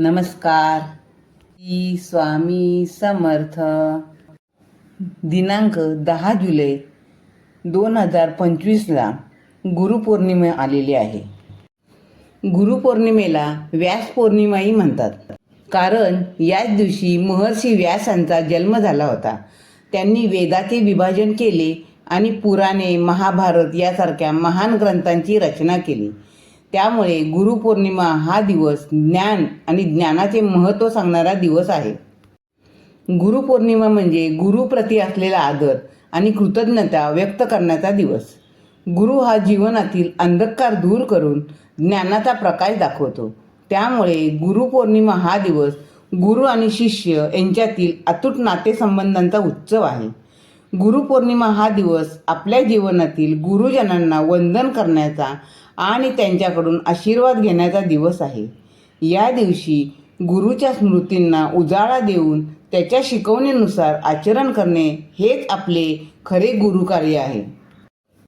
नमस्कार. ई स्वामी समर्थ. दिनांक दहा जुलै दोन हजार पंचवीसला गुरुपौर्णिमा आलेली आहे. गुरुपौर्णिमेला व्यास पौर्णिमाही म्हणतात. कारण याच दिवशी महर्षी व्यासांचा जन्म झाला होता. त्यांनी वेदाचे विभाजन केले आणि पुराणे महाभारत यासारख्या महान ग्रंथांची रचना केली. त्यामुळे गुरुपौर्णिमा हा दिवस ज्ञान आणि ज्ञानाचे महत्त्व सांगणारा दिवस आहे. गुरुपौर्णिमा म्हणजे गुरुप्रती असलेला आदर आणि कृतज्ञता व्यक्त करण्याचा दिवस. गुरु हा जीवनातील अंधकार दूर करून ज्ञानाचा प्रकाश दाखवतो. त्यामुळे गुरुपौर्णिमा हा दिवस गुरु आणि शिष्य यांच्यातील अतूट नातेसंबंधांचा उत्सव आहे. गुरुपौर्णिमा हा दिवस आपल्या जीवनातील गुरुजनांना वंदन करण्याचा आणि त्यांच्याकडून आशीर्वाद घेण्याचा दिवस आहे. या दिवशी गुरुच्या स्मृतींना उजाळा देऊन त्याच्या शिकवणीनुसार आचरण करणे हेच आपले खरे गुरुकार्य आहे.